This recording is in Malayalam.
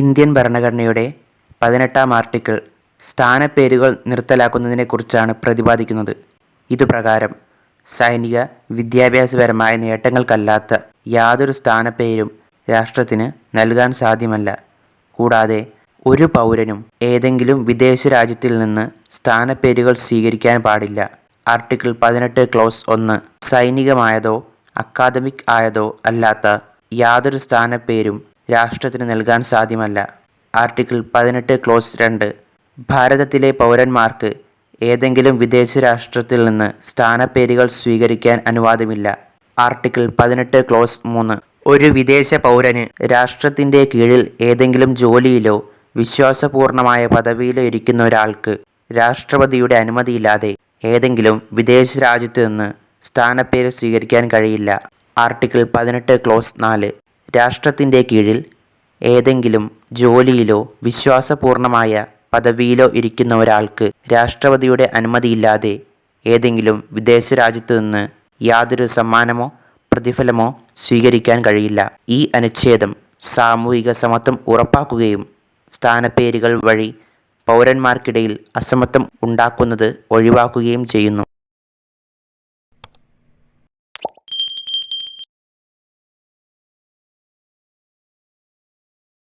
ഇന്ത്യൻ ഭരണഘടനയുടെ പതിനെട്ടാം ആർട്ടിക്കിൾ സ്ഥാനപ്പേരുകൾ നിർത്തലാക്കുന്നതിനെക്കുറിച്ചാണ് പ്രതിപാദിക്കുന്നത്. ഇതുപ്രകാരം സൈനിക വിദ്യാഭ്യാസപരമായ നേട്ടങ്ങൾക്കല്ലാത്ത യാതൊരു സ്ഥാനപ്പേരും രാഷ്ട്രത്തിന് നൽകാൻ സാധ്യമല്ല. കൂടാതെ ഒരു പൗരനും ഏതെങ്കിലും വിദേശ രാജ്യത്തിൽ നിന്ന് സ്ഥാനപ്പേരുകൾ സ്വീകരിക്കാൻ പാടില്ല. ആർട്ടിക്കിൾ പതിനെട്ട് ക്ലോസ് ഒന്ന് സൈനികമായതോ അക്കാദമിക് ആയതോ അല്ലാത്ത യാതൊരു സ്ഥാനപ്പേരും രാഷ്ട്രത്തിന് നൽകാൻ സാധ്യമല്ല. ആർട്ടിക്കിൾ പതിനെട്ട് ക്ലോസ് രണ്ട്. ഭാരതത്തിലെ പൗരന്മാർക്ക് ഏതെങ്കിലും വിദേശ രാഷ്ട്രത്തിൽ നിന്ന് സ്ഥാനപ്പേരുകൾ സ്വീകരിക്കാൻ അനുവാദമില്ല. ആർട്ടിക്കിൾ പതിനെട്ട് ക്ലോസ് മൂന്ന്. ഒരു വിദേശ പൗരന് രാഷ്ട്രത്തിന്റെ കീഴിൽ ഏതെങ്കിലും ജോലിയിലോ വിശ്വാസപൂർണമായ പദവിയിലോ ഇരിക്കുന്ന ഒരാൾക്ക് രാഷ്ട്രപതിയുടെ അനുമതിയില്ലാതെ ഏതെങ്കിലും വിദേശ രാജ്യത്തു നിന്ന് സ്ഥാനപ്പേര് സ്വീകരിക്കാൻ കഴിയില്ല. ആർട്ടിക്കിൾ പതിനെട്ട് ക്ലോസ് നാല്. രാഷ്ട്രത്തിന്റെ കീഴിൽ ഏതെങ്കിലും ജോലിയിലോ വിശ്വാസപൂർണമായ പദവിയിലോ ഇരിക്കുന്ന ഒരാൾക്ക് രാഷ്ട്രപതിയുടെ അനുമതിയില്ലാതെ ഏതെങ്കിലും വിദേശ രാജ്യത്തു നിന്ന് യാതൊരു സമ്മാനമോ പ്രതിഫലമോ സ്വീകരിക്കാൻ കഴിയില്ല. ഈ അനുച്ഛേദം സാമൂഹിക സമത്വം ഉറപ്പാക്കുകയും സ്ഥാനപ്പേരുകൾ വഴി പൗരന്മാർക്കിടയിൽ അസമത്വം ഉണ്ടാക്കുന്നത് ഒഴിവാക്കുകയും ചെയ്യുന്നു.